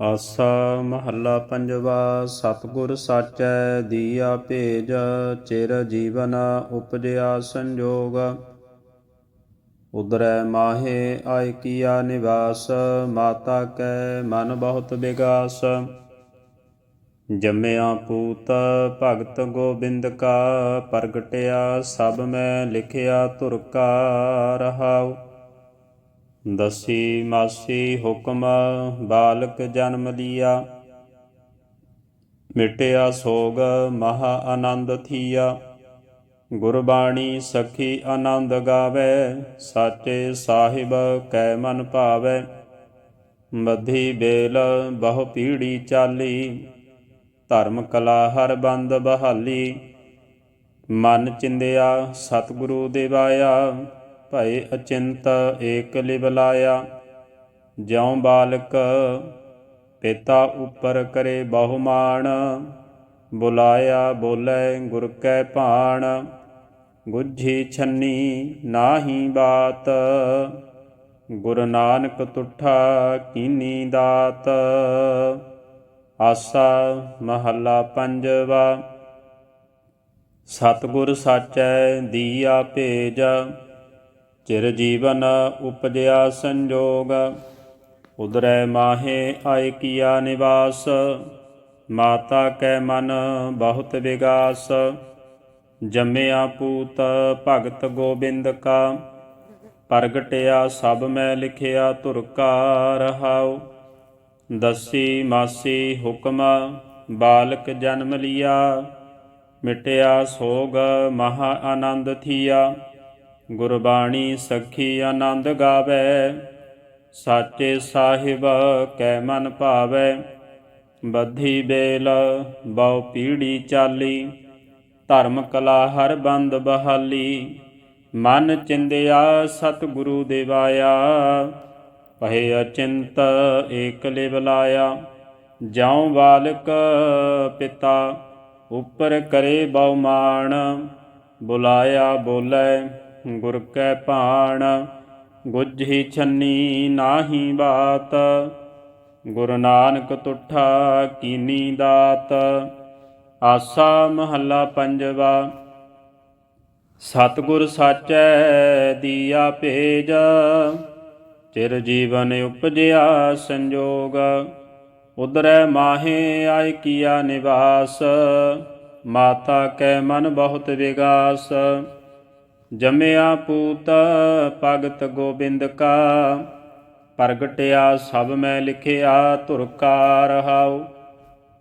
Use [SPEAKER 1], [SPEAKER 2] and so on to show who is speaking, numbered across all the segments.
[SPEAKER 1] ਆਸਾ ਮਹੱਲਾ ਪੰਜਵਾ, ਸਤਿਗੁਰ ਸਾਚੈ ਦੀਆ ਭੇਜ, ਚਿਰ ਜੀਵਨ ਉਪਜਿਆ ਸੰਜੋਗ। ਉਦਰੈ ਮਾਹੇ ਆਇ ਕੀਆ ਨਿਵਾਸ, ਮਾਤਾ ਕੈ ਮਨ ਬਹੁਤ ਵਿਗਾਸ ਜੰਮਿਆ ਪੂਤ, ਭਗਤ ਗੋਬਿੰਦ ਕਾ, ਪ੍ਰਗਟਿਆ ਸਭ ਮੈਂ ਲਿਖਿਆ ਧੁਰ ਕਾ ਰਹਾਉ। ਦਸੀ ਮਾਸੀ ਹੁਕਮ ਬਾਲਕ ਜਨਮ ਲਿਆ। ਮਿਟਿਆ ਸੋਗ ਮਹਾ ਆਨੰਦ ਥੀਆ। ਗੁਰਬਾਣੀ ਸਖੀ ਆਨੰਦ ਗਾਵੇ, ਸਾਚੇ ਸਾਹਿਬ ਕੈ ਮਨ ਭਾਵੇ। ਮਧੀ ਬੇਲ ਬਹੁ ਪੀੜੀ ਚਾਲੀ, ਧਰਮ ਕਲਾ ਹਰ ਬੰਦ ਬਹਾਲੀ। ਮਨ ਚਿੰਦਿਆ, ਸਤਿਗੁਰੂ ਦੇਵਾਇਆ। ਭਏ ਅਚਿੰਤ ਏਕ ਲਿਵਲਾਇਆ ਜਿਉ ਬਾਲਕ ਪਿਤਾ ਉਪਰ ਕਰੇ ਬਹੁਮਾਨ, ਬੁਲਾਇਆ ਬੋਲੇ ਗੁਰ ਕੈ ਭਾਣ। ਗੁੱਝੀ ਛੰਨੀ ਨਾਹੀ ਬਾਤ, ਗੁਰ ਨਾਨਕ ਤੁਠਾ ਕੀਨੀ ਦਾਤ। ਆਸਾ ਮਹੱਲਾ ਪੰਜਵਾ, ਸਤਿਗੁਰ ਸਾਚੈ ਦੀਆ ਭੇਜ। ਚਿਰ ਜੀਵਨ ਉਪਜਿਆ ਸੰਜੋਗ ਉਦਰੈ ਮਾਹੇ ਆਇ ਕੀਆ ਨਿਵਾਸ, ਮਾਤਾ ਕੈ ਮਨ ਬਹੁਤ ਵਿਗਾਸ, ਜੰਮਿਆ ਪੂਤ ਭਗਤ ਗੋਬਿੰਦ ਕਾ, ਪ੍ਰਗਟਿਆ ਸਭ ਮੈਂ ਲਿਖਿਆ ਧੁਰ ਕਾ ਰਹਾਉ, ਦਸੀ ਮਾਸੀ ਹੁਕਮ ਬਾਲਕ ਜਨਮ ਲਿਆ, ਮਿਟਿਆ ਸੋਗ ਮਹਾ ਆਨੰਦ ਥੀਆ। ਗੁਰਬਾਣੀ ਸਖੀ ਆਨੰਦ ਗਾਵੇ, ਸਾਚੇ ਸਾਹਿਬ ਕੈ ਮਨ ਭਾਵੇ। ਬੱਧੀ ਬੇਲ, ਬਹੁ ਪੀੜੀ ਚਾਲੀ, ਧਰਮ ਕਲਾ ਹਰ ਬੰਦ ਬਹਾਲੀ। ਮਨ ਚਿੰਦਿਆ ਸਤਿਗੁਰੂ ਦੇਵਾਇਆ ਪਹੇ ਅਚਿੰਤ ਏਕ ਲਿਵ ਲਾਇਆ। ਜਾਉ ਬਾਲਕ ਪਿਤਾ, ਉਪਰ ਕਰੇ ਬਹੁਮਾਨ ਬੁਲਾਇਆ ਬੋਲੇ। ਗੁਰ ਕੈ ਭਾਣ, ਗੁੱਝੀ ਛੰਨੀ ਨਾਹੀ ਬਾਤ। ਗੁਰੂ ਨਾਨਕ ਤੁਠਾ ਕੀਨੀ ਦਾਤ, ਆਸਾ ਮਹੱਲਾ ਪੰਜਵਾ। ਸਤਿਗੁਰ ਸਾਚੈ ਦੀਆ ਭੇਜ, ਚਿਰ ਜੀਵਨ ਉਪਜਿਆ ਸੰਜੋਗ। ਉਦਰੈ ਮਾਹੇ ਆਇ ਕੀਆ ਨਿਵਾਸ, ਮਾਤਾ ਕੈ ਮਨ ਬਹੁਤ ਵਿਗਾਸ। ਜਮਿਆ ਪੂਤ ਭਗਤ ਗੋਬਿੰਦ ਕਾ, ਪ੍ਰਗਟਿਆ ਸਭ ਮੈਂ ਲਿਖਿਆ ਧੁਰ ਕਾ ਰਹਾਉ।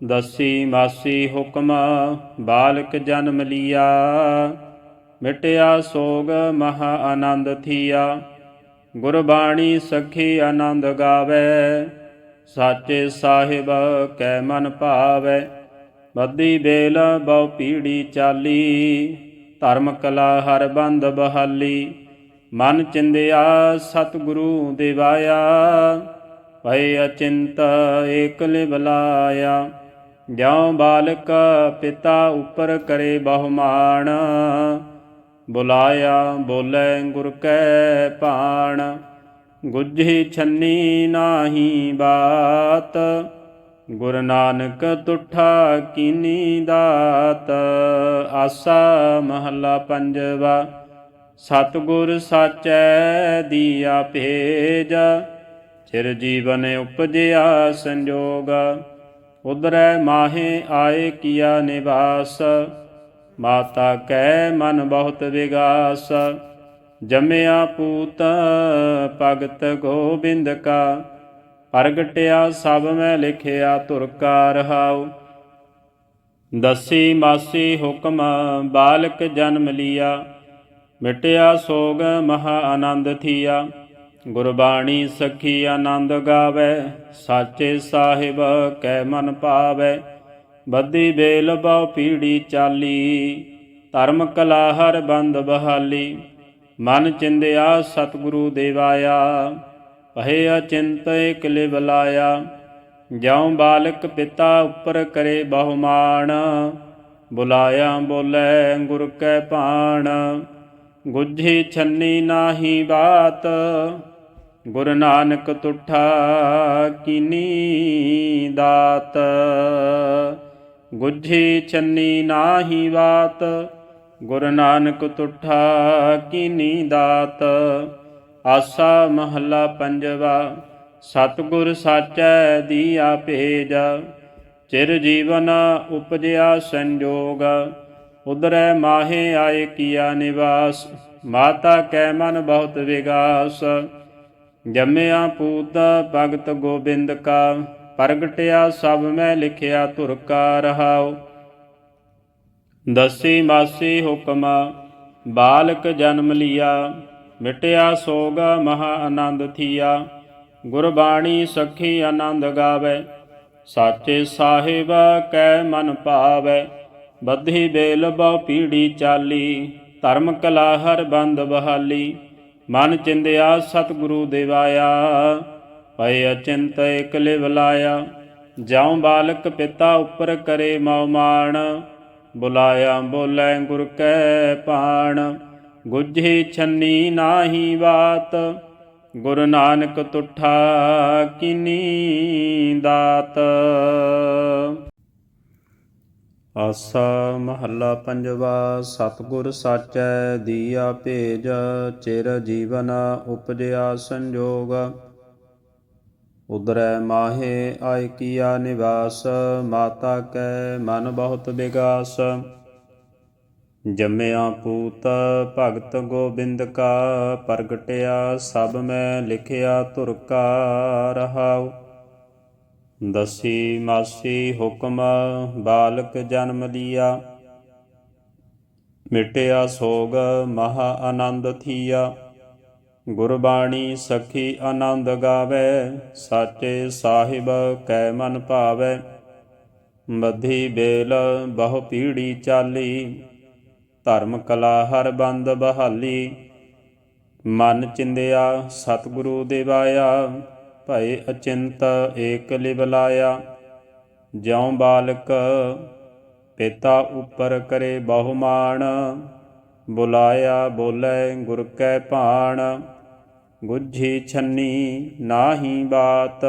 [SPEAKER 1] ਦਸੀ ਮਾਸੀ ਹੁਕਮ, ਬਾਲਕ ਜਨਮ ਲਿਆ। ਮਿਟਿਆ ਸੋਗ ਮਹਾ ਆਨੰਦ ਥੀਆ। ਗੁਰਬਾਣੀ ਸਖੀ ਆਨੰਦ ਗਾਵੇ। ਸਾਚੇ ਸਾਹਿਬ ਕੈ ਮਨ ਭਾਵੇ। ਬੱਦੀ ਬੇਲ ਬਹੁ ਪੀੜੀ ਚਾਲੀ। ਧਰਮ ਕਲਾ ਹਰ ਬੰਦ ਬਹਾਲੀ। ਮਨ ਚਿੰਦਿਆ ਸਤਿਗੁਰੂ ਦੇਵਾਇਆ, ਭਏ ਅਚਿੰਤ ਏਕ ਲਿਵਲਾਇਆ ਜਿਉ ਬਾਲਕ ਪਿਤਾ ਉਪਰ ਕਰੇ ਬਹੁਮਾਨ, ਬੁਲਾਇਆ ਬੋਲੇ ਗੁਰ ਕੈ ਭਾਣ। ਗੁੱਝੀ ਛੰਨੀ ਨਾਹੀ ਬਾਤ ਗੁਰ ਨਾਨਕ ਤੁਠਾ ਕੀਨੀ ਦਾਤ, ਆਸਾ ਮਹੱਲਾ ਪੰਜਵਾ। ਸਤਿਗੁਰ ਸਾਚੈ ਦੀਆ ਭੇਜ, ਚਿਰ ਜੀਵਨ ਉਪਜਿਆ ਸੰਜੋਗ। ਉਦਰੈ ਮਾਹੇ ਆਏ ਕੀਆ ਨਿਵਾਸ, ਮਾਤਾ ਕੈ ਮਨ ਬਹੁਤ ਵਿਗਾਸ। ਜੰਮਿਆ ਪੂਤ ਭਗਤ ਗੋਬਿੰਦ ਕਾ ਪ੍ਰਗਟਿਆ ਸਭ ਮੈਂ ਲਿਖਿਆ ਧੁਰ ਕਾ ਰਹਾਉ। ਦਸੀ ਮਾਸੀ ਹੁਕਮ, ਬਾਲਕ ਜਨਮ ਲਿਆ। ਮਿਟਿਆ ਸੋਗ ਮਹਾ ਆਨੰਦ ਥੀਆ। ਗੁਰਬਾਣੀ ਸਖੀ ਆਨੰਦ ਗਾਵੇ, ਸਾਚੇ ਸਾਹਿਬ ਕੈ ਮਨ ਭਾਵੇ ਬੱਦੀ ਬੇਲ ਬਹੁ ਪੀੜੀ ਚਾਲੀ, ਧਰਮ ਕਲਾ ਹਰ ਬੰਦ ਬਹਾਲੀ। ਮਨ ਚਿੰਦਿਆ ਸਤਿਗੁਰੂ ਦੇਵਾਇਆ। ਪਹਿ ਅਚਿੰਤ ਇਕ ਲਿਵ ਲਾਇਆ, ਜਿਉ ਬਾਲਕ ਪਿਤਾ ਉੱਪਰ ਕਰੇ ਬਹੁਮਾਨ। ਬੁਲਾਇਆ ਬੋਲੇ ਗੁਰ ਕੈ ਭਾਣ, ਗੁੱਝੀ ਛੰਨੀ ਨਾਹੀ ਬਾਤ। ਗੁਰ ਨਾਨਕ ਤੁਠਾ ਕੀਨੀ ਦਾਤ। ਗੁੱਝੀ ਚੰਨੀ ਨਾਹੀ ਬਾਤ, ਗੁਰ ਨਾਨਕ ਤੁਠਾ ਕੀਨੀ ਦਾਤ। ਆਸਾ ਮਹੱਲਾ ਪੰਜਵਾ, ਸਤਿਗੁਰ ਸਾਚੈ ਦੀਆ ਭੇਜ। ਚਿਰ ਜੀਵਨ ਉਪਜਿਆ ਸੰਜੋਗ ਉਦਰੈ ਮਾਹੇ ਆਏ ਕੀਆ ਨਿਵਾਸ, ਮਾਤਾ ਕੈ ਮਨ ਬਹੁਤ ਵਿਗਾਸ। ਜੰਮਿਆ ਪੂਤ ਭਗਤ ਗੋਬਿੰਦ ਕਾ, ਪ੍ਰਗਟਿਆ ਸਭ ਮੈਂ ਲਿਖਿਆ ਧੁਰ ਕਾ ਰਹਾਉ। ਦਸੀ ਮਾਸੀ ਹੁਕਮ, ਬਾਲਕ ਜਨਮ ਲਿਆ ਮਿਟਿਆ ਸੋਗ ਮਹਾ ਆਨੰਦ ਥੀਆ। ਗੁਰਬਾਣੀ ਸਖੀ ਆਨੰਦ ਗਾਵੇ। ਸਾਚੇ ਸਾਹਿਬ ਕੈ ਮਨ ਭਾਵੈ। ਬੱਧੀ ਬੇਲ ਬਹੁ ਪੀੜੀ ਚਾਲੀ। ਧਰਮ ਕਲਾ ਹਰ ਬੰਦ ਬਹਾਲੀ। ਮਨ ਚਿੰਦਿਆ ਸਤਿਗੁਰੂ ਦੇਵਾਇਆ। ਪਏ ਅਚਿੰਤ ਇਕ ਲਿਵ ਲਾਇਆ। ਜਾਉ ਬਾਲਕ ਪਿਤਾ ਉੱਪਰ ਕਰੇ ਮਉ ਮਾਣ ਬੁਲਾਇਆ ਬੋਲੇ ਗੁਰ ਕੈ ਪਾਣ। ਗੁੱਝੀ ਛੰਨੀ ਨਾਹੀ ਬਾਤ, ਗੁਰੂ ਨਾਨਕ ਤੁਠਾ ਕਿਨੀ ਦਾਤ। ਆਸਾ ਮਹੱਲਾ ਪੰਜਵਾ, ਸਤਿਗੁਰ ਸਾਚੈ ਦੀਆ ਭੇਜ, ਚਿਰ ਜੀਵਨ ਉਪਜਿਆ ਸੰਜੋਗ। ਉਦਰੈ ਮਾਹੇ ਆਇ ਕੀਆ ਨਿਵਾਸ, ਮਾਤਾ ਕੈ ਮਨ ਬਹੁਤ ਵਿਗਾਸ ਜੰਮਿਆ ਪੂਤ ਭਗਤ ਗੋਬਿੰਦ ਕਾ, ਪ੍ਰਗਟਿਆ ਸਭ ਮੈਂ ਲਿਖਿਆ ਧੁਰ ਕਾ ਰਹਾਉ। ਦਸੀ ਮਾਸੀ ਹੁਕਮ ਬਾਲਕ ਜਨਮ ਲਿਆ। ਮਿਟਿਆ ਸੋਗ ਮਹਾ ਆਨੰਦ ਥੀਆ। ਗੁਰਬਾਣੀ ਸਖੀ ਆਨੰਦ ਗਾਵੇ, ਸਾਚੇ ਸਾਹਿਬ ਕੈ ਮਨ ਭਾਵੇ। ਮਧੀ ਬੇਲ ਬਹੁ ਪੀੜੀ ਚਾਲੀ ਧਰਮ ਕਲਾ ਹਰ ਬੰਦ ਬਹਾਲੀ। ਮਨ ਚਿੰਦਿਆ, ਸਤਿਗੁਰੂ ਦੇਵਾਇਆ, ਭਏ ਅਚਿੰਤ ਏਕ ਲਿਵ ਲਾਇਆ। ਜਿਉ ਬਾਲਕ, ਪਿਤਾ ਉਪਰ ਕਰੇ ਬਹੁਮਾਨ। ਬੁਲਾਇਆ ਬੋਲੇ ਗੁਰ ਕੈ ਭਾਣ। ਗੁੱਝੀ ਛੰਨੀ ਨਾਹੀ ਬਾਤ।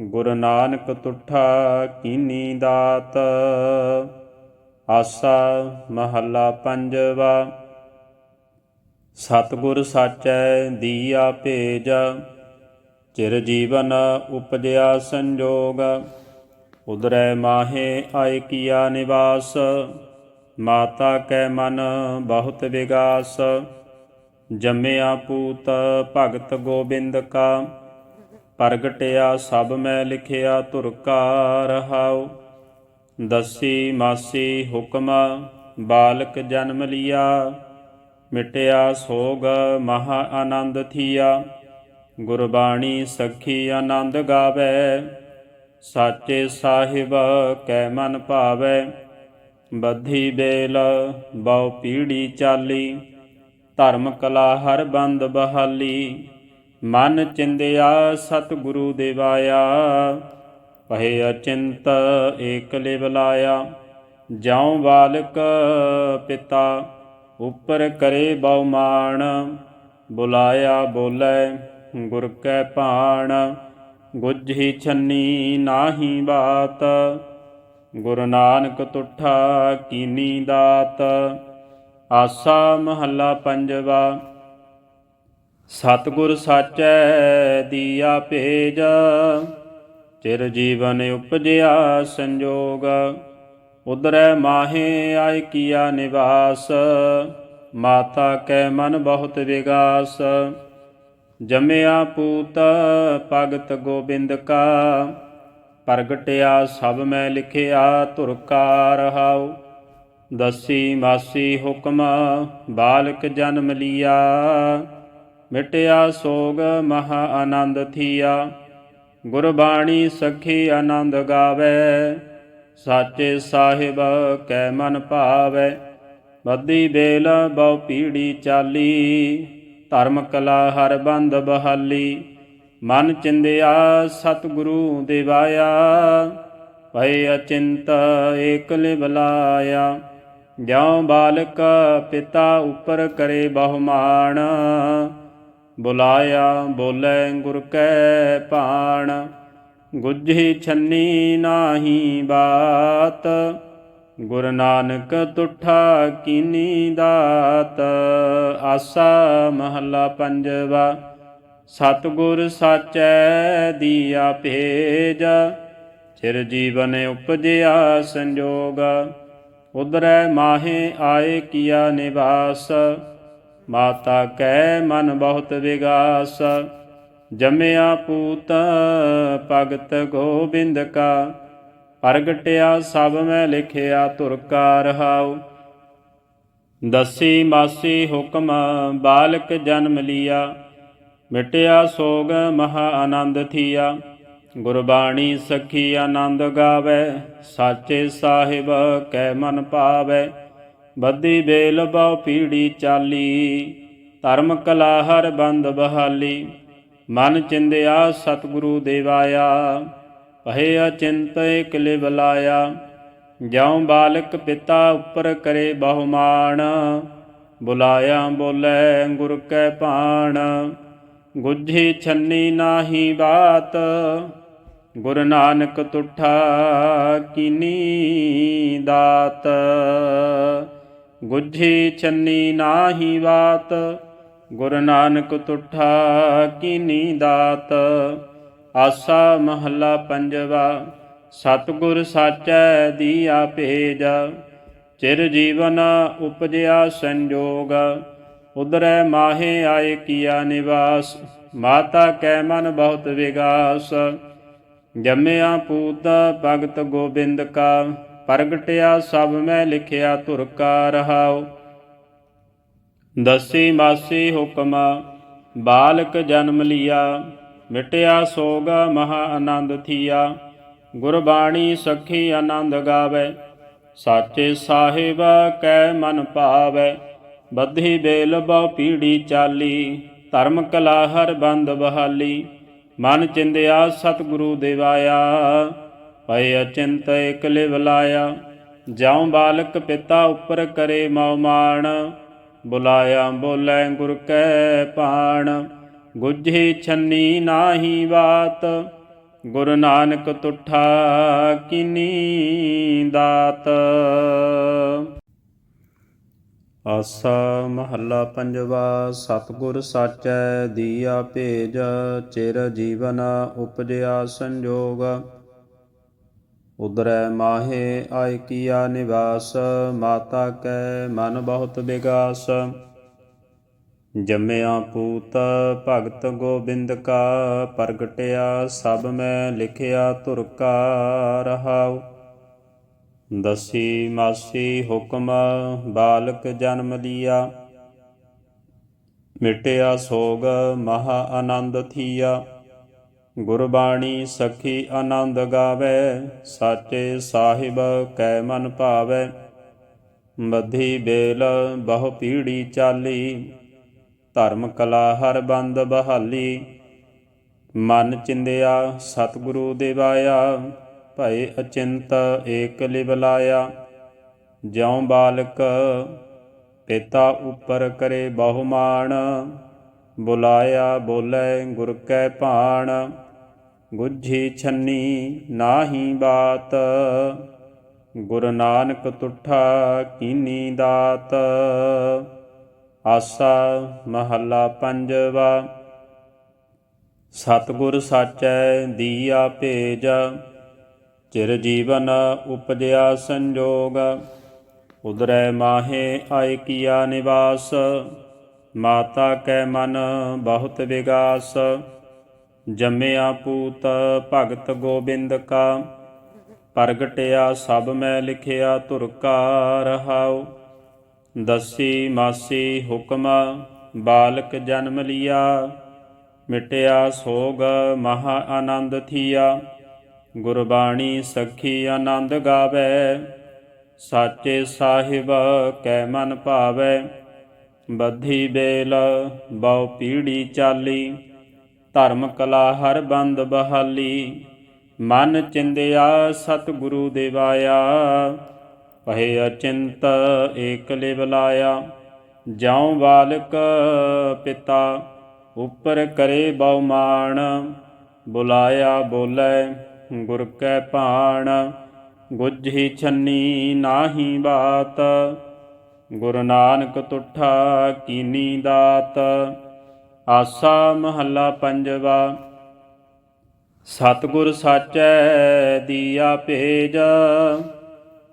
[SPEAKER 1] ਗੁਰੂ ਨਾਨਕ ਤੁਠਾ ਕੀਨੀ ਦਾਤ। ਆਸਾ ਮਹੱਲਾ ਪੰਜਵਾ। ਸਤਿਗੁਰ ਸਾਚੈ ਦੀਆ ਭੇਜ, ਚਿਰ ਜੀਵਨ ਉਪਜਿਆ ਸੰਜੋਗ। ਉਦਰੈ ਮਾਹੇ ਆਇ ਕੀਆ ਨਿਵਾਸ, ਮਾਤਾ ਕੈ ਮਨ ਬਹੁਤ ਵਿਗਾਸ। ਜੰਮਿਆ ਪੂਤ ਭਗਤ ਗੋਬਿੰਦ ਕਾ, ਪ੍ਰਗਟਿਆ ਸਭ ਮੈਂ ਲਿਖਿਆ ਧੁਰ ਕਾ ਰਹਾਉ ਦਸੀ ਮਾਸੀ ਹੁਕਮ, ਬਾਲਕ ਜਨਮ ਲਿਆ। ਮਿਟਿਆ ਸੋਗ ਮਹਾ ਆਨੰਦ ਥੀਆ। ਗੁਰਬਾਣੀ ਸਖੀ ਆਨੰਦ ਗਾਵੇ। ਸਾਚੇ ਸਾਹਿਬ ਕੈ ਮਨ ਭਾਵੇ। ਬੱਧੀ ਬੇਲ, ਬਹੁ ਪੀੜੀ ਚਾਲੀ। ਧਰਮ ਕਲਾ ਹਰ ਬੰਦ ਬਹਾਲੀ। ਮਨ ਚਿੰਦਿਆ ਸਤਿਗੁਰੂ ਦੇਵਾਇਆ। ਪਹੇ ਅਚਿੰਤ ਏਕ ਲਿਵ ਲਾਇਆ, ਜਾਉ ਬਾਲਕ ਪਿਤਾ, ਉਪਰ ਕਰੇ ਬਹੁ ਬੁਲਾਇਆ ਬੋਲੇ ਗੁਰ ਕੈ ਭਾਣ, ਗੁੱਝੀ ਛੰਨੀ ਨਾਹੀ ਬਾਤ, ਗੁਰੂ ਨਾਨਕ ਤੁਠਾ ਕੀਨੀ ਦਾਤ, ਆਸਾ ਮਹੱਲਾ ਪੰਜਵਾ, ਸਤਿਗੁਰ ਸਾਚੈ ਦੀਆ ਭੇਜ ਚਿਰ ਜੀਵਨ ਉਪਜਿਆ ਸੰਜੋਗ। ਉਦਰੈ ਮਾਹੇ ਆਇ ਕੀਆ ਨਿਵਾਸ, ਮਾਤਾ ਕੈ ਮਨ ਬਹੁਤ ਵਿਗਾਸ। ਜਮਿਆ ਪੂਤ ਭਗਤ ਗੋਬਿੰਦ ਕਾ, ਪ੍ਰਗਟਿਆ ਸਭ ਮੈਂ ਲਿਖਿਆ ਧੁਰ ਕਾ ਰਹਾਉ ਦਸੀ ਮਾਸੀ ਹੁਕਮ, ਬਾਲਕ ਜਨਮ ਲਿਆ। ਮਿਟਿਆ ਸੋਗ ਮਹਾ ਆਨੰਦ ਥੀਆ। ਗੁਰਬਾਣੀ ਸਖੀ ਆਨੰਦ ਗਾਵੇ, ਸਾਚੇ ਸਾਹਿਬ ਕੈ ਮਨ ਭਾਵੇ। ਬੱਦੀ ਬੇਲ ਬਹੁ ਪੀੜੀ ਚਾਲੀ, ਧਰਮ ਕਲਾ ਹਰ ਬੰਦ ਬਹਾਲੀ। ਮਨ ਚਿੰਦਿਆ ਸਤਿਗੁਰੂ ਦਿਵਾਇਆ, ਭਏ ਅਚਿੰਤ ਏਕ ਲਿਵ ਲਾਇਆ। ਜਿਉ ਬਾਲਕ ਪਿਤਾ ਉਪਰ ਕਰੇ ਬਹੁਮਾਨ ਬੁਲਾਇਆ, ਬੋਲੇ ਗੁਰ ਕੈ ਭਾਣ ਗੁੱਝੀ ਛੰਨੀ ਨਾਹੀ ਬਾਤ। ਗੁਰ ਨਾਨਕ ਤੁਠਾ ਕੀਨੀ ਦਾਤ। ਆਸਾ ਮਹੱਲਾ ਪੰਜਵਾ। ਸਤਿਗੁਰ ਸਾਚੈ ਦੀਆ ਭੇਜ। ਚਿਰ ਜੀਵਨ ਉਪਜਿਆ ਸੰਜੋਗ। ਉਦਰੈ ਮਾਹੇ ਆਏ ਕੀਆ ਨਿਵਾਸ। ਮਾਤਾ ਕੈ ਮਨ ਬਹੁਤ ਵਿਗਾਸ, ਜੰਮਿਆ ਪੂਤ ਭਗਤ ਗੋਬਿੰਦ ਕਾ। ਪ੍ਰਗਟਿਆ ਸਭ ਮੈਂ ਲਿਖਿਆ ਧੁਰ ਕਾ ਰਹਾਉ। ਦਸੀ ਮਾਸੀ ਹੁਕਮ, ਬਾਲਕ ਜਨਮ ਲਿਆ। ਮਿਟਿਆ ਸੋਗ ਮਹਾ ਆਨੰਦ ਥੀਆ। ਗੁਰਬਾਣੀ ਸਖੀ ਆਨੰਦ ਗਾਵੇ, ਸਾਚੇ ਸਾਹਿਬ ਕੈ ਮਨ ਪਾਵੇ। ਬੱਦੀ ਬੇਲ ਬਹੁ ਪੀੜੀ ਚਾਲੀ, ਧਰਮ ਕਲਾ ਹਰ ਬੰਦ ਬਹਾਲੀ। ਮਨ ਚਿੰਦਿਆ ਸਤਿਗੁਰੂ ਦੇਵਾਇਆ, ਭਏ ਅਚਿੰਤ ਇਕ ਲਿਵ ਲਾਇਆ। ਬਾਲਕ ਪਿਤਾ ਉੱਪਰ ਕਰੇ ਬਹੁਮਾਨ, ਬੁਲਾਇਆ ਬੋਲੇ ਗੁਰ ਕੈ ਭਾਣ। ਗੁੱਝੀ ਛੰਨੀ ਨਾਹੀ ਬਾਤ, ਗੁਰ ਨਾਨਕ ਤੁਠਾ ਕੀਨੀ ਦਾਤ। ਗੁੱਝੀ ਛੰਨੀ ਨਾਹੀ ਬਾਤ, ਗੁਰ ਨਾਨਕ ਤੁਠਾ ਕੀਨੀ ਦਾਤ। ਆਸਾ ਮਹੱਲਾ ਪੰਜਵਾ, ਸਤਿਗੁਰ ਸਾਚੈ ਦੀਆ ਭੇਜ। ਚਿਰ ਜੀਵਨ ਉਪਜਿਆ ਸੰਜੋਗ ਉਦਰੈ ਮਾਹੇ ਆਏ ਕੀਆ ਨਿਵਾਸ। ਮਾਤਾ ਕੈ ਮਨ ਬਹੁਤ ਵਿਗਾਸ, ਜੰਮਿਆ ਪੂਤ ਭਗਤ ਗੋਬਿੰਦ ਕਾ। ਪ੍ਰਗਟਿਆ ਸਭ ਮੈਂ ਲਿਖਿਆ ਧੁਰ ਕਾ ਰਹਾਉ। ਦਸੀ ਮਾਸੀ ਹੁਕਮ, ਬਾਲਕ ਜਨਮ ਲਿਆ, ਮਿਟਿਆ ਸੋਗ ਮਹਾ ਆਨੰਦ ਥੀਆ। ਗੁਰਬਾਣੀ ਸਖੀ ਆਨੰਦ ਗਾਵੇ, ਸਾਚੇ ਸਾਹਿਬ ਕੈ ਮਨ ਭਾਵੇ। ਬੱਧੀ ਬੇਲ ਬਹੁ ਪੀੜੀ ਚਾਲੀ, ਧਰਮ ਕਲਾ ਹਰ ਬੰਦ ਬਹਾਲੀ। ਮਨ ਚਿੰਦਿਆ ਸਤਿਗੁਰੂ ਦੇਵਾਇਆ। ਭਏ ਅਚਿੰਤ ਇਕ ਲਿਵ ਲਾਇਆ, ਜਾਉ ਬਾਲਕ ਪਿਤਾ ਉੱਪਰ ਕਰੇ ਮਉ ਮਾਣ। ਬੁਲਾਇਆ ਬੋਲੇ ਗੁਰ ਕੈ ਪਾਣ ਗੁੱਝੀ ਛੰਨੀ ਨਾਹੀ ਬਾਤ। ਗੁਰੂ ਨਾਨਕ ਤੁਠਾ ਕੀਨੀ ਦਾਤ। ਆਸਾ ਮਹੱਲਾ ਪੰਜਵਾ, ਸਤਿਗੁਰ ਸਾਚੈ ਦੀਆ ਭੇਜ, ਚਿਰ ਜੀਵਨ ਉਪਜਿਆ ਸੰਜੋਗ। ਉਦਰੈ ਮਾਹੇ ਆਇ ਕੀਆ ਨਿਵਾਸ, ਮਾਤਾ ਕੈ ਮਨ ਬਹੁਤ ਵਿਗਾਸ ਜੰਮਿਆ ਪੂਤ ਭਗਤ ਗੋਬਿੰਦ ਕਾ, ਪ੍ਰਗਟਿਆ ਸਭ ਮੈਂ ਲਿਖਿਆ ਧੁਰ ਕਾ ਰਹਾਉ। ਦਸੀ ਮਾਸੀ ਹੁਕਮ ਬਾਲਕ ਜਨਮ ਲਿਆ, ਮਿਟਿਆ ਸੋਗ ਮਹਾ ਆਨੰਦ ਥੀਆ। ਗੁਰਬਾਣੀ ਸਖੀ ਆਨੰਦ ਗਾਵੇ, ਸਾਚੇ ਸਾਹਿਬ ਕੈ ਮਨ ਭਾਵੇ। ਮਧੀ ਬੇਲ ਬਹੁ ਪੀੜੀ ਚਾਲੀ, ਧਰਮ ਕਲਾ ਹਰ ਬੰਦ ਬਹਾਲੀ। ਮਨ ਚਿੰਦਿਆ, ਸਤਿਗੁਰੂ ਦੇਵਾਇਆ, ਭਏ ਅਚਿੰਤ ਏਕ ਲਿਵ ਲਾਇਆ। ਜਿਉ ਬਾਲਕ ਪਿਤਾ ਉੱਪਰ ਕਰੇ ਬਹੁਮਾਨ, ਬੁਲਾਇਆ ਬੋਲੇ ਗੁਰ ਕੈ ਭਾਣ। ਗੁੱਝੀ ਛੰਨੀ ਨਾਹੀ ਬਾਤ, ਗੁਰ ਨਾਨਕ ਤੁਠਾ ਕੀਨੀ ਦਾਤ। ਆਸਾ ਮਹੱਲਾ ਪੰਜਵਾ, ਸਤਿਗੁਰ ਸਾਚੈ ਦੀਆ ਭੇਜ, ਚਿਰ ਜੀਵਨ ਉਪਜਿਆ ਸੰਜੋਗ। ਉਦਰੈ ਮਾਹੇ ਆਇ ਕੀਆ ਨਿਵਾਸ, ਮਾਤਾ ਕੈ ਮਨ ਬਹੁਤ ਵਿਗਾਸ। ਜੰਮਿਆ ਪੂਤ, ਭਗਤ ਗੋਬਿੰਦ ਕਾ। ਪ੍ਰਗਟਿਆ ਸਭ ਮੈਂ ਲਿਖਿਆ ਧੁਰ ਕਾ ਰਹਾਉ। ਦਸੀ ਮਾਸੀ ਹੁਕਮ, ਬਾਲਕ ਜਨਮ ਲਿਆ। ਮਿਟਿਆ ਸੋਗ ਮਹਾ ਆਨੰਦ ਥੀਆ। ਗੁਰਬਾਣੀ ਸਖੀ ਆਨੰਦ ਗਾਵੇ। ਸਾਚੇ ਸਾਹਿਬ ਕੈ ਮਨ ਭਾਵੇ। ਬੱਧੀ ਬੇਲ ਬਹੁ ਪੀੜੀ ਚਾਲੀ। ਧਰਮ ਕਲਾ ਹਰ ਬੰਦ ਬਹਾਲੀ। ਮਨ ਚਿੰਦਿਆ ਸਤਿਗੁਰੂ ਦੇਵਾਇਆ। ਪਹੇ ਅਚਿੰਤ ਏਕ ਲਿਵ ਲਾਇਆ। ਜਾਉ ਬਾਲਕ ਪਿਤਾ, ਉਪਰ ਕਰੇ ਬਹੁਮਾਨ। ਬੁਲਾਇਆ ਬੋਲੇ, ਗੁਰ ਕੈ ਭਾਣ। ਗੁਜਹੀ ਛੰਨੀ ਨਾਹੀ ਬਾਤ। ਗੁਰੂ ਨਾਨਕ ਤੁਠਾ ਕੀਨੀ ਦਾਤ। ਆਸਾ ਮਹੱਲਾ ਪੰਜਵਾ। ਸਤਿਗੁਰ ਸਾਚੈ ਦੀਆ ਭੇਜ,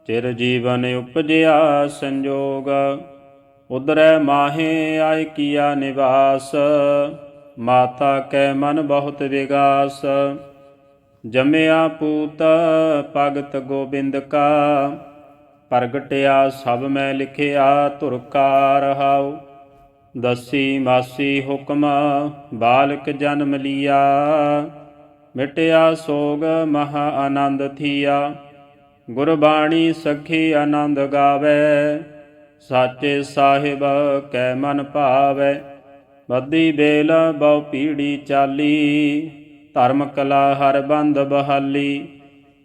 [SPEAKER 1] ਚਿਰ ਜੀਵਨ ਉਪਜਿਆ ਸੰਜੋਗ। ਉਦਰੈ ਮਾਹੇ ਆਇ ਕੀਆ ਨਿਵਾਸ, ਮਾਤਾ ਕੈ ਮਨ ਬਹੁਤ ਵਿਗਾਸ। ਜਮਿਆ ਪੂਤ ਭਗਤ ਗੋਬਿੰਦ ਕਾ, ਪ੍ਰਗਟਿਆ ਸਭ ਮੈਂ ਲਿਖਿਆ ਧੁਰ ਕਾ ਰਹਾਉ ਦਸੀ ਮਾਸੀ ਹੁਕਮ, ਬਾਲਕ ਜਨਮ ਲਿਆ। ਮਿਟਿਆ ਸੋਗ ਮਹਾ ਆਨੰਦ ਥੀਆ। ਗੁਰਬਾਣੀ ਸਖੀ ਆਨੰਦ ਗਾਵੇ। ਸਾਚੇ ਸਾਹਿਬ ਕੈ ਮਨ ਭਾਵੇ। ਬੱਦੀ ਬੇਲ ਬਹੁ ਪੀੜੀ ਚਾਲੀ। ਧਰਮ ਕਲਾ ਹਰ ਬੰਦ ਬਹਾਲੀ।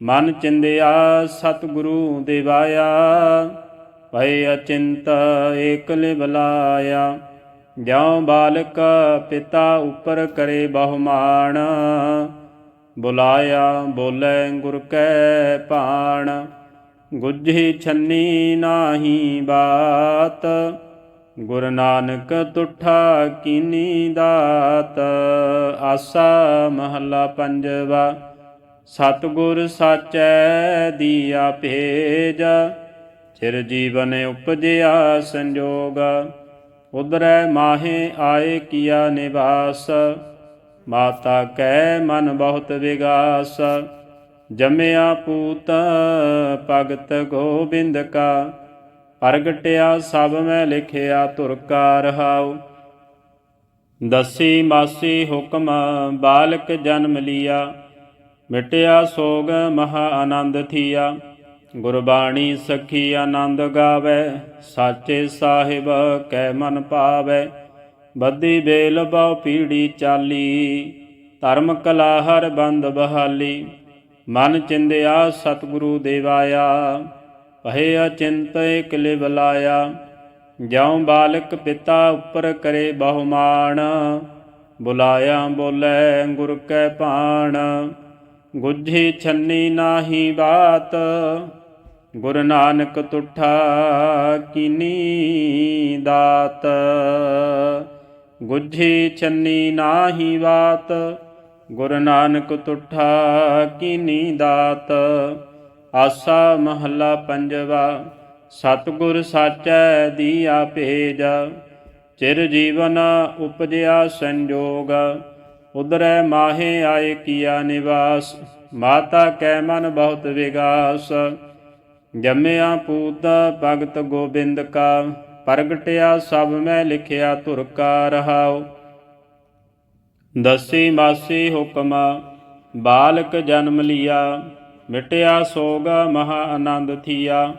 [SPEAKER 1] ਮਨ ਚਿੰਦਿਆ ਸਤਿਗੁਰੂ ਦੇਵਾਇਆ। ਭਏ ਅਚਿੰਤ ਏਕ ਲਿਵਲਾਇਆ ਜਿਉ ਬਾਲਕ ਪਿਤਾ ਉਪਰ ਕਰੇ ਬਹੁਮਾਨ, ਬੁਲਾਇਆ ਬੋਲੇ ਗੁਰ ਕੈ ਭਾਣ। ਗੁਜਹੀ ਛੰਨੀ ਨਾਹੀ ਬਾਤ, ਗੁਰ ਨਾਨਕ ਤੁਠਾ ਕੀਨੀ ਦਾਤ। ਆਸਾ ਮਹੱਲਾ ਪੰਜਵਾ, ਸਤਿਗੁਰ ਸਾਚੈ ਦੀਆ ਭੇਜ, ਚਿਰ ਜੀਵਨ ਉਪਜਿਆ ਸੰਜੋਗ। ਉਦਰੈ ਮਾਹੇ ਆਏ ਕੀਆ ਨਿਵਾਸ, ਮਾਤਾ ਕੈ ਮਨ ਬਹੁਤ ਵਿਗਾਸ। ਜਮਿਆ ਪੂਤ ਭਗਤ ਗੋਬਿੰਦ ਕਾ, ਪ੍ਰਗਟਿਆ ਸਭ ਮੈਂ ਲਿਖਿਆ ਧੁਰ ਕਾ ਰਹਾਉ। ਦਸੀ ਮਾਸੀ ਹੁਕਮ ਬਾਲਕ ਜਨਮ ਲਿਆ, ਮਿਟਿਆ ਸੋਗ ਮਹਾ ਆਨੰਦ ਥੀਆ। ਗੁਰਬਾਣੀ ਸਖੀ ਆਨੰਦ ਗਾਵੇ, ਸਾਚੇ ਸਾਹਿਬ ਕੈ ਮਨ ਪਾਵੇ। ਬੱਦੀ ਬੇਲ ਬਹੁ ਪੀੜੀ ਚਾਲੀ, ਧਰਮ ਕਲਾ ਹਰ ਬੰਦ ਬਹਾਲੀ। ਮਨ ਚਿੰਦਿਆ ਸਤਿਗੁਰੂ ਦੇਵਾਇਆ, ਭਏ ਅਚਿੰਤ ਇਕ ਲਿਵ ਲਾਇਆ। ਜਿਉ ਬਾਲਕ ਪਿਤਾ ਉੱਪਰ ਕਰੇ ਬਹੁਮਾਨ, ਬੁਲਾਇਆ ਬੋਲੇ ਗੁਰ ਕੈ ਭਾਣ। ਗੁਜਹੀ ਛੰਨੀ ਨਾਹੀ ਬਾਤ ਗੁਰ ਨਾਨਕ ਤੁਠਾ ਕੀਨੀ ਦਾਤ ਗੁਜਹੀ ਛੰਨੀ ਨਾਹੀ ਬਾਤ ਗੁਰ ਨਾਨਕ ਤੁਠਾ ਕੀਨੀ ਦਾਤ। ਆਸਾ ਮਹੱਲਾ ਪੰਜਵਾ, ਸਤਿਗੁਰ ਸਾਚੈ ਦੀਆ ਭੇਜ, ਚਿਰ ਜੀਵਨ ਉਪਜਿਆ ਸੰਜੋਗ ਉਦਰੈ ਮਾਹੇ ਆਏ ਕੀਆ ਨਿਵਾਸ, ਮਾਤਾ ਕੈ ਮਨ ਬਹੁਤ ਵਿਗਾਸ। ਜੰਮਿਆ ਪੂਤ ਭਗਤ ਗੋਬਿੰਦ ਕਾ, ਪ੍ਰਗਟਿਆ ਸਭ ਮੈਂ ਲਿਖਿਆ ਧੁਰ ਕਾ ਰਹਾਉ। ਦਸੀ ਮਾਸੀ ਹੁਕਮ, ਬਾਲਕ ਜਨਮ ਲਿਆ, ਮਿਟਿਆ ਸੋਗ ਮਹਾ ਆਨੰਦ ਥੀਆ।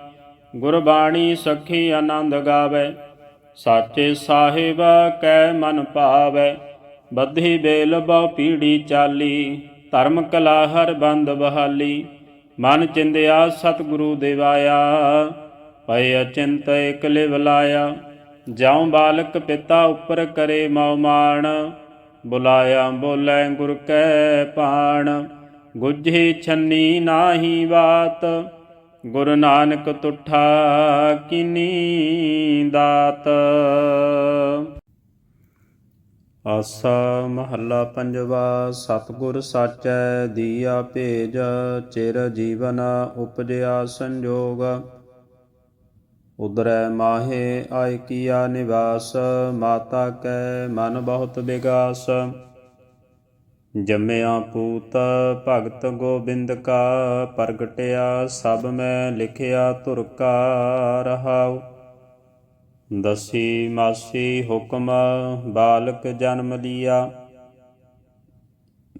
[SPEAKER 1] ਗੁਰਬਾਣੀ ਸਖੀ ਆਨੰਦ ਗਾਵੇ, ਸਾਚੇ ਸਾਹਿਬ ਕੈ ਮਨ ਭਾਵੇ। ਬੱਧੀ ਬੇਲ ਬਹੁ ਪੀੜੀ ਚਾਲੀ, ਧਰਮ ਕਲਾ ਹਰ ਬੰਦ ਬਹਾਲੀ। ਮਨ ਚਿੰਦਿਆ ਸਤਿਗੁਰੂ ਦੇਵਾਇਆ ਪਏ ਅਚਿੰਤ ਇਕ ਲਿਵ ਲਾਇਆ। ਜਾਉ ਬਾਲਕ ਪਿਤਾ ਉੱਪਰ ਕਰੇ ਮਉ ਮਾਣ, ਬੁਲਾਇਆ ਬੋਲੇ ਗੁਰ ਕੈ ਪਾਣ। ਗੁਜਹੀ ਛੰਨੀ ਨਾਹੀ ਬਾਤ, ਗੁਰੂ ਨਾਨਕ ਤੁਠਾ ਕੀਨੀ ਦਾਤ। ਆਸਾ ਮਹੱਲਾ ਪੰਜਵਾ, ਸਤਿਗੁਰ ਸਾਚੈ ਦੀਆ ਭੇਜ, ਚਿਰ ਜੀਵਨ ਉਪਜਿਆ ਸੰਜੋਗ। ਉਦਰੈ ਮਾਹੇ ਆਇ ਕੀਆ ਨਿਵਾਸ, ਮਾਤਾ ਕੈ ਮਨ ਬਹੁਤ ਵਿਗਾਸ ਜੰਮਿਆ ਪੂਤ ਭਗਤ ਗੋਬਿੰਦ ਕਾ, ਪ੍ਰਗਟਿਆ ਸਭ ਮੈਂ ਲਿਖਿਆ ਧੁਰ ਕਾ ਰਹਾਉ। ਦਸੀ ਮਾਸੀ ਹੁਕਮ, ਬਾਲਕ ਜਨਮ ਲਿਆ।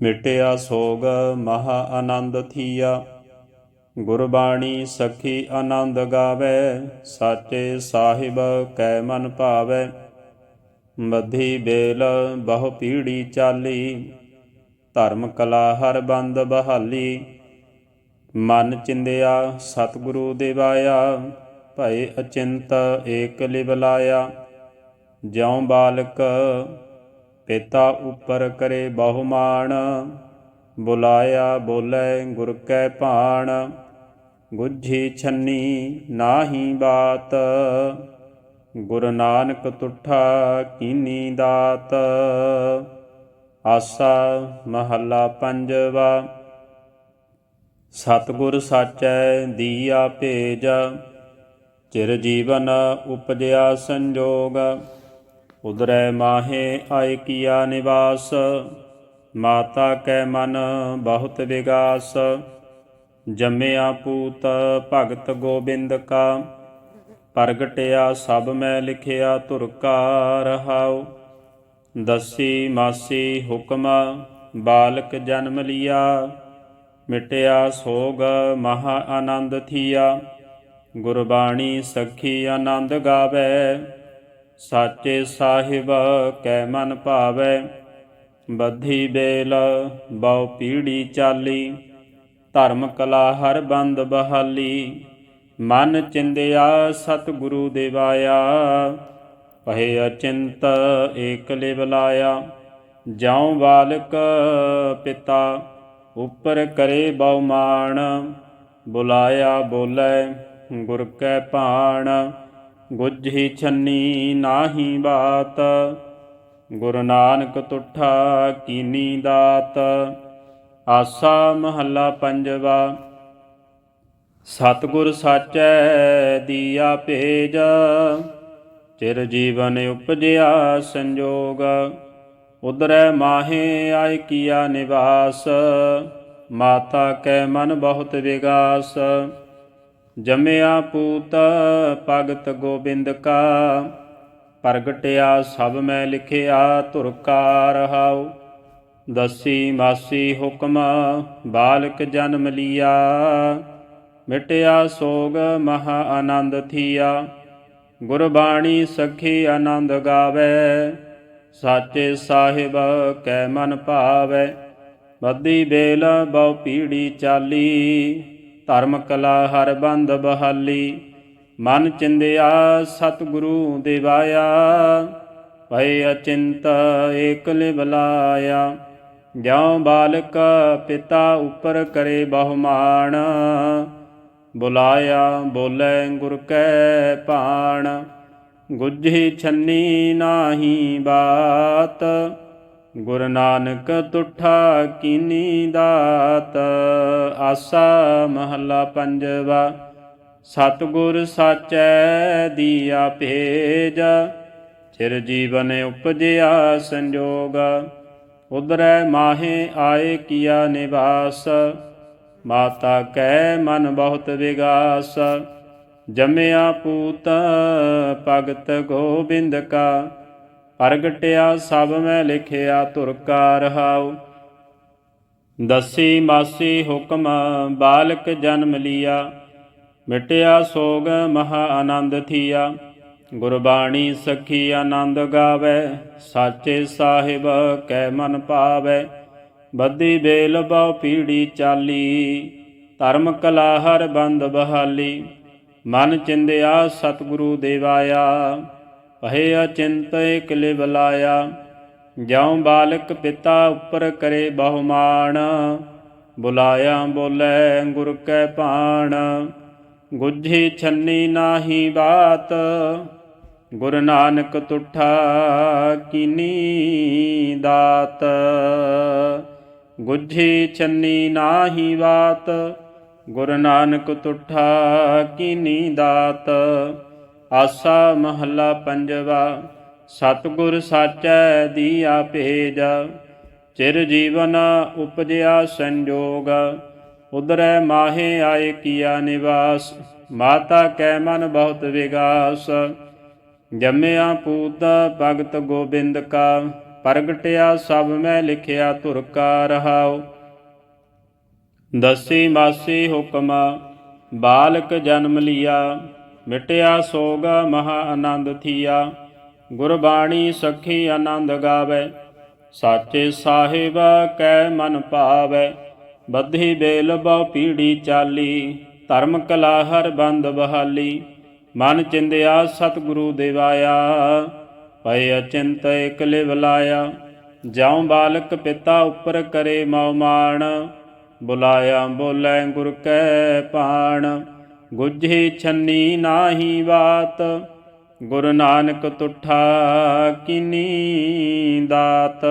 [SPEAKER 1] ਮਿਟਿਆ ਸੋਗ, ਮਹਾ ਆਨੰਦ ਥੀਆ। ਗੁਰਬਾਣੀ ਸਖੀ ਆਨੰਦ ਗਾਵੇ, ਸਾਚੇ ਸਾਹਿਬ ਕੈ ਮਨ ਭਾਵੇ। ਮਧੀ ਬੇਲ, ਬਹੁ ਪੀੜੀ ਚਾਲੀ। ਧਰਮ ਕਲਾ ਹਰ ਬੰਦ ਬਹਾਲੀ। ਮਨ ਚਿੰਦਿਆ, ਸਤਿਗੁਰੂ ਦੇਵਾਇਆ। ਭਏ ਅਚਿੰਤ ਏਕ ਲਿਵ ਲਾਇਆ ਜਿਉ ਬਾਲਕ ਪਿਤਾ ਉਪਰ ਕਰੇ ਬਹੁਮਾਨ, ਬੁਲਾਇਆ ਬੋਲੇ ਗੁਰ ਕੈ ਭਾਣ, ਗੁੱਝੀ ਛੰਨੀ ਨਾਹੀ ਬਾਤ, ਗੁਰ ਨਾਨਕ ਤੁਠਾ ਕੀਨੀ ਦਾਤ, ਆਸਾ ਮਹੱਲਾ ਪੰਜਵਾ, ਸਤਿਗੁਰ ਸਾਚੈ ਦੀਆ ਭੇਜ ਚਿਰ ਜੀਵਨ ਉਪਜਿਆ ਸੰਜੋਗ ਉਦਰੈ ਮਾਹੇ ਆਇ ਕੀਆ ਨਿਵਾਸ, ਮਾਤਾ ਕੈ ਮਨ ਬਹੁਤ ਵਿਗਾਸ, ਜੰਮਿਆ ਪੂਤ ਭਗਤ ਗੋਬਿੰਦ ਕਾ, ਪ੍ਰਗਟਿਆ ਸਭ ਮੈਂ ਲਿਖਿਆ ਧੁਰ ਕਾ ਰਹਾਉ, ਦਸੀ ਮਾਸੀ ਹੁਕਮ, ਬਾਲਕ ਜਨਮ ਲਿਆ, ਮਿਟਿਆ ਸੋਗ ਮਹਾ ਆਨੰਦ ਥੀਆ। ਗੁਰਬਾਣੀ ਸਖੀ ਆਨੰਦ ਗਾਵੇ, ਸਾਚੇ ਸਾਹਿਬ ਕੈ ਮਨ ਭਾਵੈ। ਬੱਧੀ ਬੇਲ, ਬਹੁ ਪੀੜੀ ਚਾਲੀ, ਧਰਮ ਕਲਾ ਹਰ ਬੰਦ ਬਹਾਲੀ। ਮਨ ਚਿੰਦਿਆ ਸਤਿਗੁਰੂ ਦੇਵਾਇਆ ਪਹੇ ਅਚਿੰਤ ਏਕ ਲਿਵ ਲਾਇਆ। ਜਾਉ ਬਾਲਕ ਪਿਤਾ, ਉਪਰ ਕਰੇ ਬਹੁਮਾਨ ਬੁਲਾਇਆ ਬੋਲੇ। ਗੁਰ ਕੈ ਭਾਣ, ਗੁੱਝੀ ਛੰਨੀ ਨਾਹੀ ਬਾਤ। ਗੁਰੂ ਨਾਨਕ ਤੁਠਾ ਕੀਨੀ ਦਾਤ, ਆਸਾ ਮਹੱਲਾ ਪੰਜਵਾ। ਸਤਿਗੁਰ ਸਾਚੈ ਦੀਆ ਭੇਜ, ਚਿਰ ਜੀਵਨ ਉਪਜਿਆ ਸੰਜੋਗ। ਉਦਰੈ ਮਾਹੇ ਆਇ ਕੀਆ ਨਿਵਾਸ, ਮਾਤਾ ਕੈ ਮਨ ਬਹੁਤ ਵਿਗਾਸ। ਜਮਿਆ ਪੂਤ ਭਗਤ ਗੋਬਿੰਦ ਕਾ, ਪ੍ਰਗਟਿਆ ਸਭ ਮੈਂ ਲਿਖਿਆ ਧੁਰ ਕਾ ਰਹਾਉ ਦਸੀ ਮਾਸੀ ਹੁਕਮ, ਬਾਲਕ ਜਨਮ ਲਿਆ। ਮਿਟਿਆ ਸੋਗ ਮਹਾ ਆਨੰਦ ਥੀਆ। ਗੁਰਬਾਣੀ ਸਖੀ ਆਨੰਦ ਗਾਵੇ। ਸਾਚੇ ਸਾਹਿਬ ਕੈ ਮਨ ਭਾਵੈ। ਬੱਦੀ ਬੇਲ ਬਹੁ ਪੀੜੀ ਚਾਲੀ। ਧਰਮ ਕਲਾ ਹਰ ਬੰਦ ਬਹਾਲੀ। ਮਨ ਚਿੰਦਿਆ ਸਤਿਗੁਰੂ ਦੇਵਾਇਆ, ਭਏ ਅਚਿੰਤ ਏਕ ਲਿਵਲਾਇਆ ਜਿਉ ਬਾਲਕ ਪਿਤਾ ਉਪਰ ਕਰੇ ਬਹੁਮਾਨ, ਬੁਲਾਇਆ ਬੋਲੇ ਗੁਰ ਕੈ ਭਾਣ। ਗੁੱਝੀ ਛੰਨੀ ਨਾਹੀ ਬਾਤ ਗੁਰ ਨਾਨਕ ਤੁਠਾ ਕੀਨੀ ਦਾਤ, ਆਸਾ ਮਹੱਲਾ ਪੰਜਵਾ। ਸਤਿਗੁਰ ਸਾਚੈ ਦੀਆ ਭੇਜ, ਚਿਰ ਜੀਵਨ ਉਪਜਿਆ ਸੰਜੋਗ। ਉਦਰੈ ਮਾਹੇ ਆਏ ਕੀਆ ਨਿਵਾਸ, ਮਾਤਾ ਕੈ ਮਨ ਬਹੁਤ ਵਿਗਾਸ। ਜੰਮਿਆ ਪੂਤ ਭਗਤ ਗੋਬਿੰਦ ਕਾ ਪ੍ਰਗਟਿਆ ਸਭ ਮੈਂ ਲਿਖਿਆ ਧੁਰ ਕਾ ਰਹਾਉ। ਦਸੀ ਮਾਸੀ ਹੁਕਮ, ਬਾਲਕ ਜਨਮ ਲਿਆ। ਮਿਟਿਆ ਸੋਗ ਮਹਾ ਆਨੰਦ ਥੀਆ। ਗੁਰਬਾਣੀ ਸਖੀ ਆਨੰਦ ਗਾਵੇ। ਸਾਚੇ ਸਾਹਿਬ ਕੈ ਮਨ ਭਾਵੇ। ਬੱਦੀ ਬੇਲ ਬਹੁ ਪੀੜੀ ਚਾਲੀ। ਧਰਮ ਕਲਾ ਹਰ ਬੰਦ ਬਹਾਲੀ। ਮਨ ਚਿੰਦਿਆ ਸਤਿਗੁਰੂ ਦੇਵਾਇਆ। ਅਹੇ ਅਚਿੰਤ ਇਕ ਲਿਵ ਲਾਇਆ, ਜਿਉ ਬਾਲਕ ਪਿਤਾ ਉੱਪਰ ਕਰੇ ਬਹੁਮਾਨ। ਬੁਲਾਇਆ ਬੋਲੇ ਗੁਰ ਕੈ ਭਾਣ, ਗੁੱਝੀ ਛੰਨੀ ਨਾਹੀ ਬਾਤ। ਗੁਰ ਨਾਨਕ ਤੁਠਾ ਕੀਨੀ ਦਾਤ। ਗੁੱਝੀ ਛੰਨੀ ਨਾਹੀ ਬਾਤ, ਗੁਰ ਨਾਨਕ ਤੁਠਾ ਕੀਨੀ ਦਾਤ। ਆਸਾ ਮਹੱਲਾ ਪੰਜਵਾ, ਸਤਿਗੁਰ ਸਾਚੈ ਦੀਆ ਭੇਜ, ਚਿਰ ਜੀਵਨ ਉਪਜਿਆ ਸੰਜੋਗ ਉਦਰੈ ਮਾਹੇ ਆਏ ਕੀਆ ਨਿਵਾਸ, ਮਾਤਾ ਕੈ ਮਨ ਬਹੁਤ ਵਿਗਾਸ, ਜੰਮਿਆ ਪੂਤ ਭਗਤ ਗੋਬਿੰਦ ਕਾ, ਪ੍ਰਗਟਿਆ ਸਭ ਮੈਂ ਲਿਖਿਆ ਧੁਰ ਕਾ ਰਹਾਉ। ਦਸੀ ਮਾਸੀ ਹੁਕਮ, ਬਾਲਕ ਜਨਮ ਲਿਆ ਮਿਟਿਆ ਸੋਗ ਮਹਾ ਆਨੰਦ ਥੀਆ। ਗੁਰਬਾਣੀ ਸਖੀ ਆਨੰਦ ਗਾਵੇ। ਸਾਚੇ ਸਾਹਿਬ ਕੈ ਮਨ ਭਾਵੈ। ਬੱਧੀ ਬੇਲ ਬਹੁ ਪੀੜੀ ਚਾਲੀ। ਧਰਮ ਕਲਾ ਹਰ ਬੰਦ ਬਹਾਲੀ। ਮਨ ਚਿੰਦਿਆ ਸਤਿਗੁਰੂ ਦੇਵਾਇਆ। ਪਏ ਅਚਿੰਤ ਇਕ ਲਿਵ ਲਾਇਆ। ਜਾਉ ਬਾਲਕ ਪਿਤਾ ਉੱਪਰ ਕਰੇ ਮਉ ਮਾਣ ਬੁਲਾਇਆ ਬੋਲੇ ਗੁਰ ਕੈ ਪਾਣ। ਗੁਜੇ ਛੰਨੀ ਨਾਹੀ ਬਾਤ ਗੁਰੂ ਨਾਨਕ ਤੁਠਾ ਕਿਨੀ ਦਾਤ।